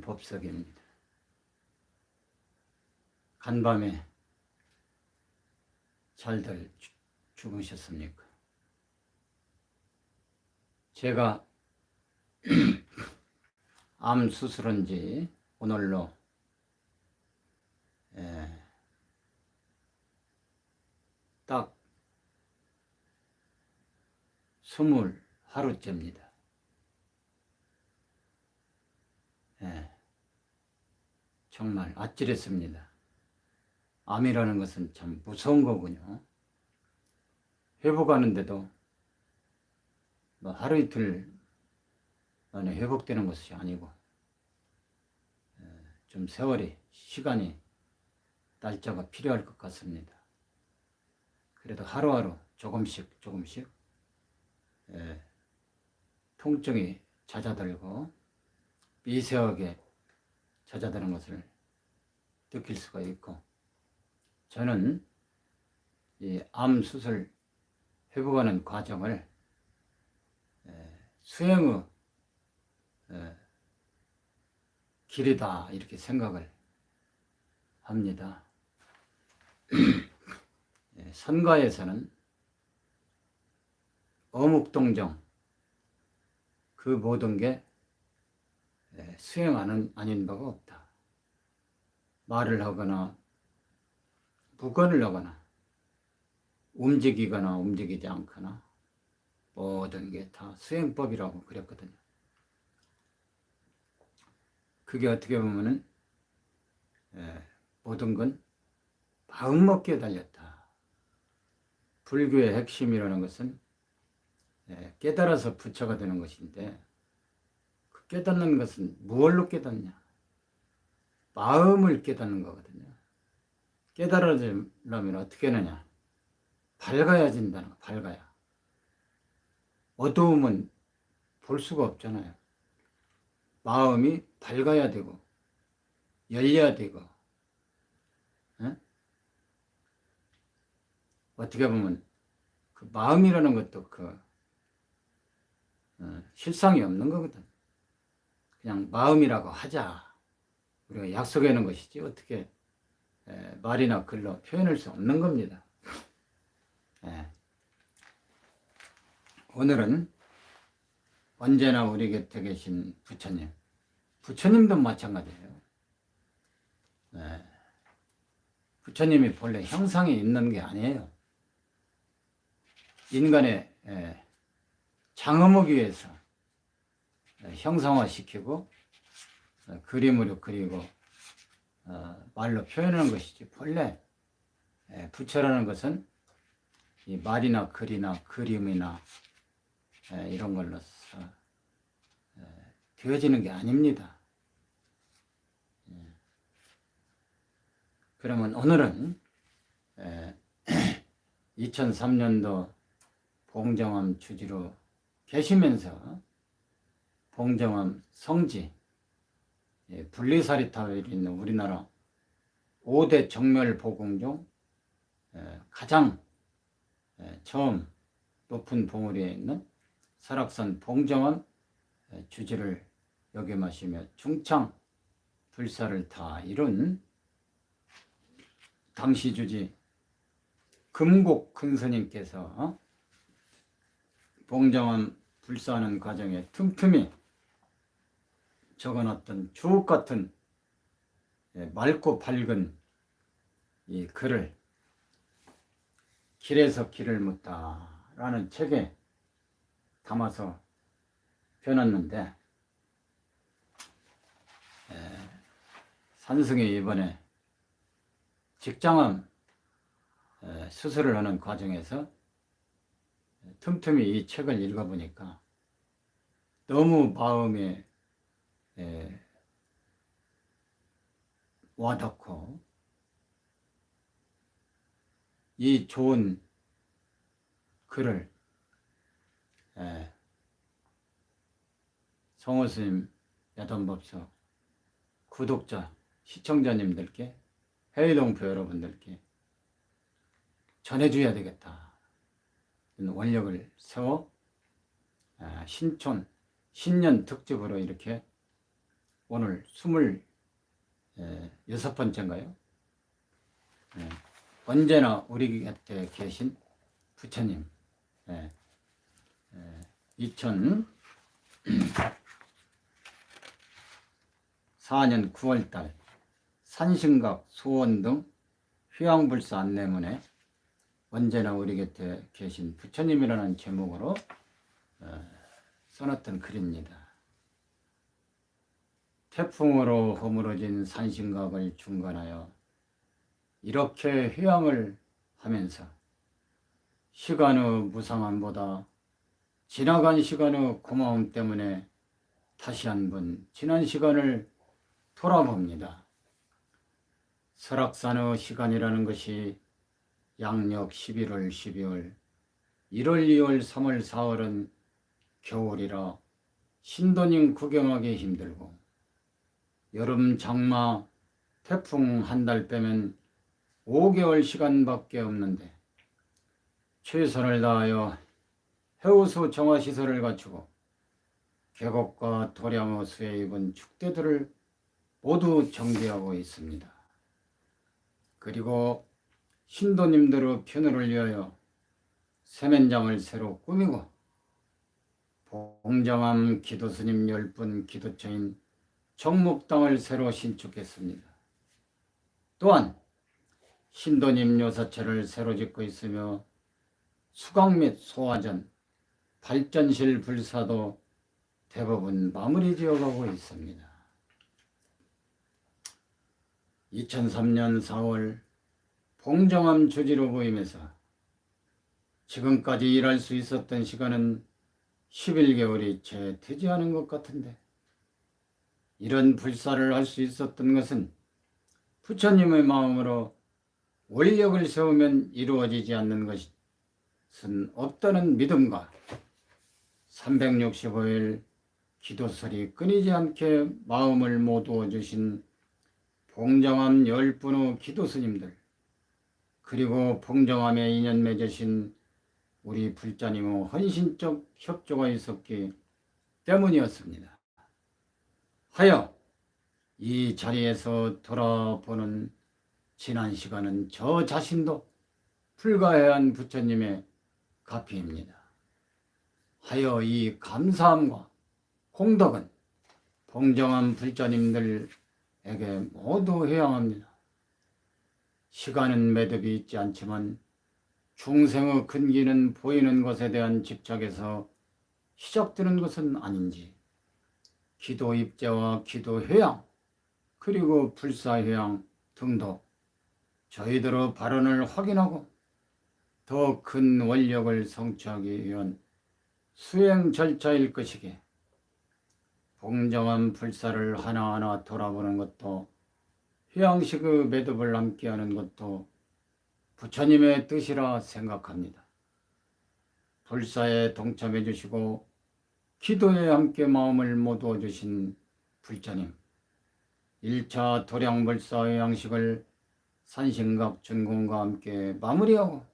법석입니다. 간밤에 잘들 주- 죽으셨습니까? 제가 암 수술한 지 오늘로 예, 딱 스물 하루째입니다. 예, 정말 아찔했습니다. 암이라는 것은 참 무서운 거군요. 회복하는데도 뭐 하루 이틀 만에 회복되는 것이 아니고 예, 좀 세월이 시간이 날짜가 필요할 것 같습니다. 그래도 하루하루 조금씩 조금씩 예, 통증이 잦아들고 미세하게 잦아드는 것을 느낄 수가 있고 저는 이 암 수술 회복하는 과정을 에, 수행의 에, 길이다 이렇게 생각을 합니다. 예, 선가에서는 어묵동정 그 모든 게 에, 수행하는 아닌 바가 없다. 말을 하거나 무건을 하거나 움직이거나 움직이지 않거나 모든 게 다 수행법이라고 그랬거든요. 그게 어떻게 보면은 에, 모든 건 마음먹기에 달렸다. 불교의 핵심이라는 것은 에, 깨달아서 부처가 되는 것인데 그 깨닫는 것은 무얼로 깨닫냐? 마음을 깨닫는 거거든요. 깨달아지려면 어떻게 하느냐? 밝아야 진다는 거, 밝아야. 어두움은 볼 수가 없잖아요. 마음이 밝아야 되고, 열려야 되고, 에? 어떻게 보면 그 마음이라는 것도 그 어, 실상이 없는 거거든. 그냥 마음이라고 하자. 우리가 약속해 놓은 것이지 어떻게 에, 말이나 글로 표현할 수 없는 겁니다. 예. 오늘은 언제나 우리 곁에 계신 부처님, 부처님도 마찬가지예요. 예. 부처님이 본래 형상이 있는 게 아니에요. 인간의 예, 장엄하기 위해서 예, 형상화시키고 어, 그림으로 그리고 어, 말로 표현하는 것이지 본래 예, 부처라는 것은 이 말이나 글이나 그림이나 에, 이런 걸로서 에, 되어지는 게 아닙니다. 예. 그러면 오늘은 에, 2003년도 봉정암 주지로 계시면서 봉정암 성지 예, 분리사리타에 있는 우리나라 5대 정멸 보궁 중 에, 가장 에, 처음 높은 봉우리에 있는 설악산 봉정원 에, 주지를 역임하시며 중창 불사를 다 이룬 당시 주지 금곡 큰스님께서 봉정원 불사하는 과정에 틈틈이 적어놨던 주옥 같은 예, 맑고 밝은 이 글을 길에서 길을 묻다라는 책에 담아서 펴놨는데 에, 산승이 이번에 직장암 에, 수술을 하는 과정에서 틈틈이 이 책을 읽어보니까 너무 마음에 에, 와닿고 이 좋은 글을 에, 성호 스님 야단법서 구독자 시청자님들께 해외동포 여러분들께 전해줘야 되겠다. 원력을 세워 아, 신촌 신년 특집으로 이렇게 오늘 스물 예, 여섯 번째인가요? 예, 언제나 우리 곁에 계신 부처님. 예, 예, 2004년 9월달 산신각 소원 등 휴양불사 안내문에 언제나 우리 곁에 계신 부처님이라는 제목으로 어, 써놨던 글입니다. 태풍으로 허물어진 산신각을 중간하여 이렇게 휴양을 하면서 시간의 무상함보다 지나간 시간의 고마움 때문에 다시 한번 지난 시간을 돌아봅니다. 설악산의 시간이라는 것이 양력 11월, 12월, 1월, 2월, 3월, 4월은 겨울이라 신도님 구경하기 힘들고 여름 장마 태풍 한 달 빼면 5개월 시간밖에 없는데 최선을 다하여 해우수 정화시설을 갖추고 계곡과 도량의 수에 입은 축대들을 모두 정비하고 있습니다. 그리고 신도님들의 편을 위하여 세면장을 새로 꾸미고 봉정암 기도스님 열분 기도처인 정목당을 새로 신축했습니다. 또한 신도님 요사체를 새로 짓고 있으며 수강 및 소화전, 발전실 불사도 대부분 마무리 지어가고 있습니다. 2003년 4월 봉정암 주지로 보임에서 지금까지 일할 수 있었던 시간은 11개월이 채 되지 않은 것 같은데 이런 불사를 할 수 있었던 것은 부처님의 마음으로 원력을 세우면 이루어지지 않는 것은 없다는 믿음과 365일 기도설이 끊이지 않게 마음을 모두어 주신 봉정암 열분의 기도스님들 그리고 봉정암에 인연 맺으신 우리 불자님의 헌신적 협조가 있었기 때문이었습니다. 하여 이 자리에서 돌아보는 지난 시간은 저 자신도 불가해한 부처님의 가피입니다. 하여 이 감사함과 공덕은 봉정한 불자님들에게 모두 해양합니다. 시간은 매듭이 있지 않지만 중생의 근기는 보이는 것에 대한 집착에서 시작되는 것은 아닌지 기도 입제와 기도 회양 그리고 불사 회양 등도 저희들의 발언을 확인하고 더 큰 원력을 성취하기 위한 수행 절차일 것이기에 공정한 불사를 하나하나 돌아보는 것도 휴양식의 매듭을 함께하는 것도 부처님의 뜻이라 생각합니다. 불사에 동참해 주시고 기도에 함께 마음을 모두어 주신 불자님 1차 도량불사 양식을 산신각 준공과 함께 마무리하고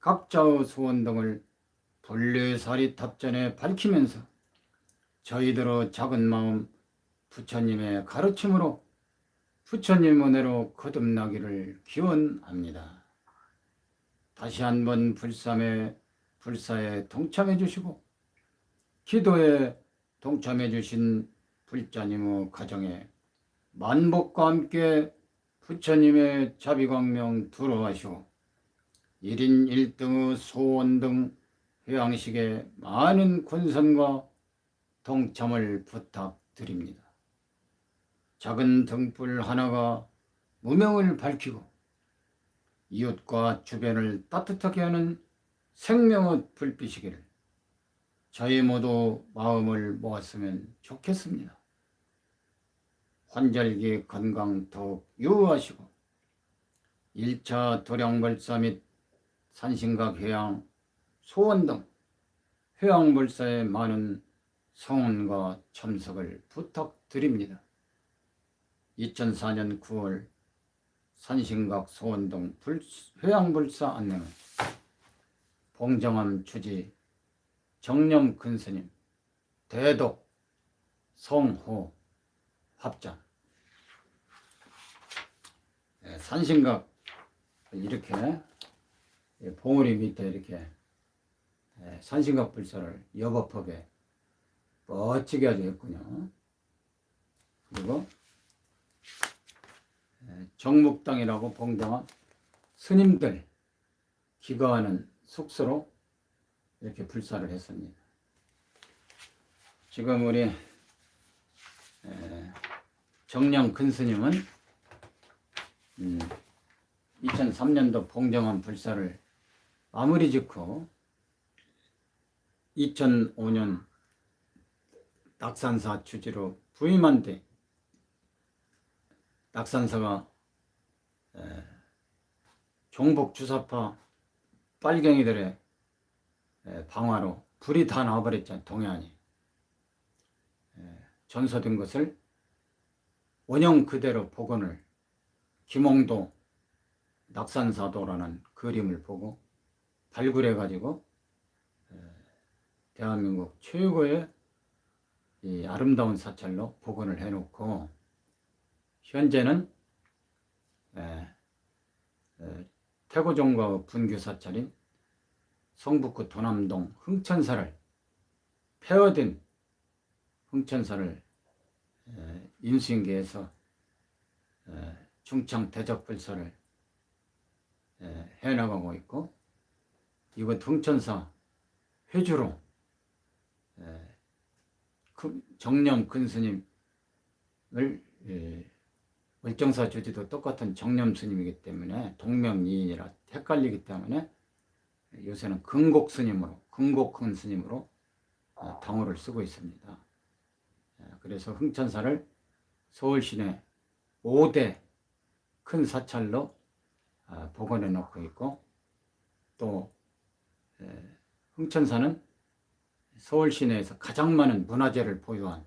각자의 소원 등을 분례사리 탑전에 밝히면서 저희들의 작은 마음 부처님의 가르침으로 부처님 은혜로 거듭나기를 기원합니다. 다시 한번 불삼에 불사에 동참해 주시고 기도에 동참해 주신 불자님의 가정에 만복과 함께 부처님의 자비광명 들어가시고 1인 1등의 소원 등 회양식에 많은 권선과 동참을 부탁드립니다. 작은 등불 하나가 무명을 밝히고 이웃과 주변을 따뜻하게 하는 생명의 불빛이기를 저희 모두 마음을 모았으면 좋겠습니다. 환절기 건강 더욱 유하시고 1차 도량벌사 및 산신각 회양, 소원 등 회양불사에 많은 성원과 참석을 부탁드립니다. 2004년 9월 산신각 소원 등 회양불사 안내문 봉정암 주지 정념 근스님 대독 성호 합장. 예, 산신각 이렇게 예, 봉우리 밑에 이렇게 예, 산신각 불사를 여법법에 멋지게 아주 했군요. 그리고 예, 정묵당이라고 봉정한 스님들 기거하는 숙소로 이렇게 불사를 했습니다. 지금 우리 에, 정령 근스님은 음, 2003년도 봉정한 불사를 마무리 짓고 2005년 낙산사 주지로 부임한 뒤 낙산사가 에, 종북 주사파 빨갱이들의 에, 방화로 불이 다 나와버렸잖아요 동해안이. 에, 전소된 것을 원형 그대로 복원을 김홍도 낙산사도라는 그림을 보고 발굴해 가지고 대한민국 최고의 이 아름다운 사찰로 복원을 해놓고 현재는 태고종과 분교 사찰인 성북구 도남동 흥천사를 폐허된 흥천사를 에, 인수인계해서 에, 중창 대적불사를 에, 해나가고 있고 이곳 흥천사 회주로 정령 근스님을 에, 월정사 주지도 똑같은 정념 스님이기 때문에 동명이인이라 헷갈리기 때문에 요새는 근곡 스님으로 근곡 큰 스님으로 어, 당호를 쓰고 있습니다. 예, 그래서 흥천사를 서울 시내 5대 큰 사찰로 아, 복원해 놓고 있고 또 에, 흥천사는 서울 시내에서 가장 많은 문화재를 보유한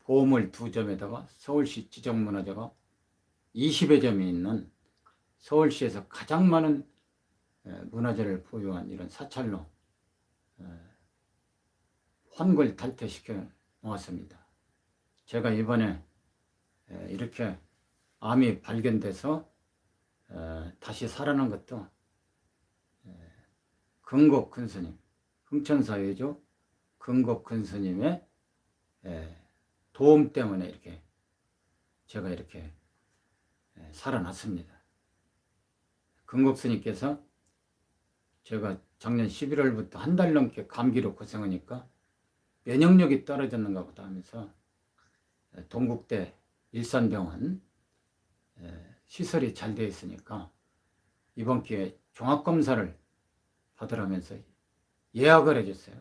보물 두 점에다가 서울시 지정문화재가 20여 점이 있는 서울시에서 가장 많은 에, 문화재를 보유한 이런 사찰로 에, 환골 탈퇴시켜 놓았습니다. 제가 이번에 에, 이렇게 암이 발견돼서 에, 다시 살아난 것도 에, 근곡 큰 스님, 흥천사회죠. 근곡 큰 스님의 에, 도움 때문에 이렇게 제가 이렇게 에, 살아났습니다. 근곡 스님께서 제가 작년 11월부터 한 달 넘게 감기로 고생하니까 면역력이 떨어졌는가 보다 하면서 동국대 일산병원 에, 시설이 잘 되어 있으니까 이번 기회에 종합검사를 받으라면서 예약을 해줬어요.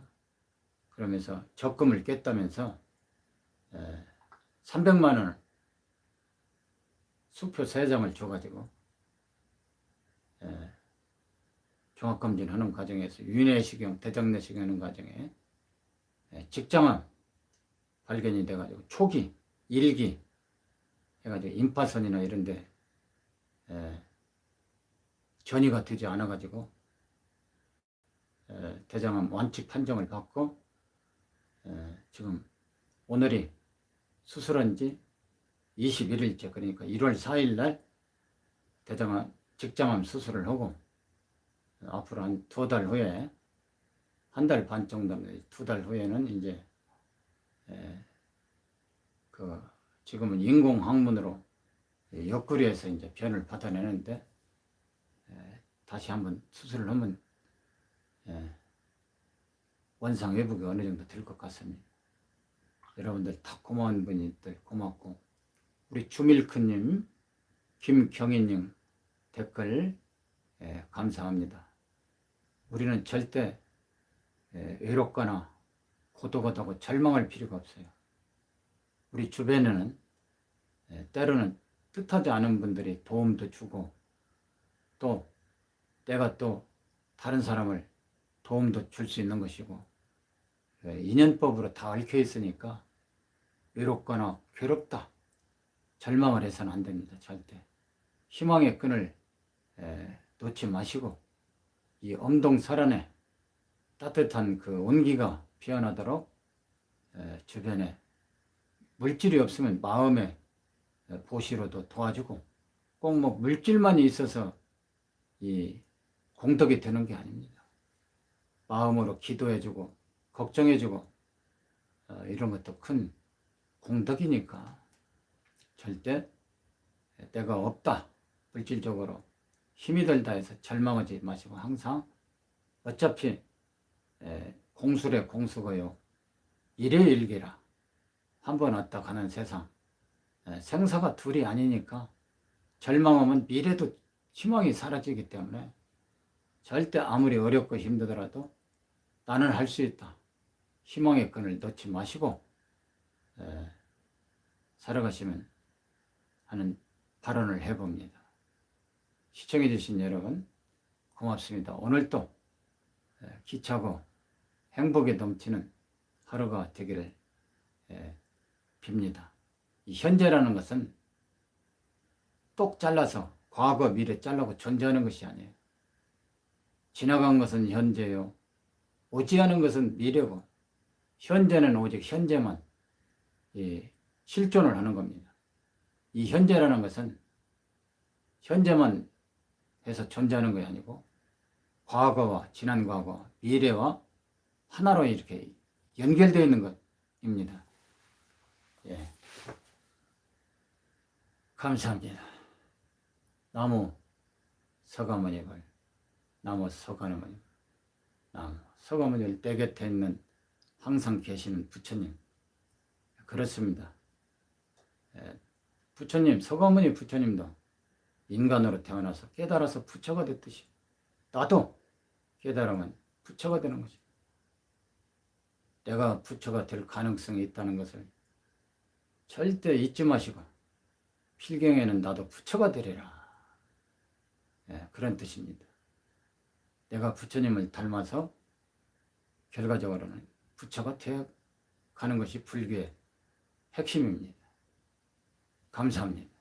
그러면서 적금을 깼다면서 에, 300만 원을 수표 3장을 줘가지고 에, 종합검진 하는 과정에서 윤회식용, 대장내시경 하는 과정에 에, 직장암 발견이 돼가지고 초기, 일기 해가지고 임파선이나 이런데 에, 전이가 되지 않아가지고 에, 대장암 완치 판정을 받고 에, 지금 오늘이 수술한 지 21일째 그러니까 1월 4일 날 대장암 직장암 수술을 하고 앞으로 한 두 달 후에 한 달 반 정도 두 달 후에는 이제 에, 그 지금은 인공 항문으로 옆구리에서 이제 변을 받아내는데 에, 다시 한번 수술을 하면 에, 원상 회복이 어느 정도 될 것 같습니다. 여러분들 다 고마운 분들 고맙고 우리 주밀크님, 김경희님 댓글 에, 감사합니다. 우리는 절대 에, 외롭거나 고독하다고 절망할 필요가 없어요. 우리 주변에는 에, 때로는 뜻하지 않은 분들이 도움도 주고 또 내가 또 다른 사람을 도움도 줄 수 있는 것이고 에, 인연법으로 다 얽혀 있으니까 외롭거나 괴롭다 절망을 해서는 안 됩니다 절대 희망의 끈을 에, 놓지 마시고 이 엄동 설안에 따뜻한 그 온기가 피어나도록 에, 주변에 물질이 없으면 마음의 보시로도 도와주고 꼭 뭐 물질만 있어서 이 공덕이 되는 게 아닙니다. 마음으로 기도해주고 걱정해주고 어, 이런 것도 큰 공덕이니까 절대 때가 없다. 물질적으로 힘이 들다 해서 절망하지 마시고 항상 어차피 에, 공수래 공수고요. 일에 일기라. 한 번 왔다 가는 세상. 에, 생사가 둘이 아니니까 절망하면 미래도 희망이 사라지기 때문에 절대 아무리 어렵고 힘들더라도 나는 할 수 있다. 희망의 끈을 놓지 마시고 에, 살아가시면 하는 발언을 해봅니다. 시청해주신 여러분 고맙습니다. 오늘도 에, 기차고 행복에 넘치는 하루가 되기를 에, 빕니다. 이 현재라는 것은 똑 잘라서 과거 미래 잘라고 존재하는 것이 아니에요. 지나간 것은 현재요. 오지 않은 것은 미래고 현재는 오직 현재만 예, 실존을 하는 겁니다. 이 현재라는 것은 현재만 해서 존재하는 것이 아니고 과거와 지난 과거, 미래와 하나로 이렇게 연결되어 있는 것입니다. 예. 감사합니다. 나무 서가모니를 나무 서가모니 나무 서가모니를 때 곁에 있는 항상 계시는 부처님 그렇습니다. 예, 부처님 서가모니 부처님도 인간으로 태어나서 깨달아서 부처가 됐듯이 나도 깨달으면 부처가 되는 거지. 내가 부처가 될 가능성이 있다는 것을 절대 잊지 마시고 필경에는 나도 부처가 되리라. 예, 그런 뜻입니다. 내가 부처님을 닮아서 결과적으로는 부처가 되어 가는 것이 불교의 핵심입니다. 감사합니다.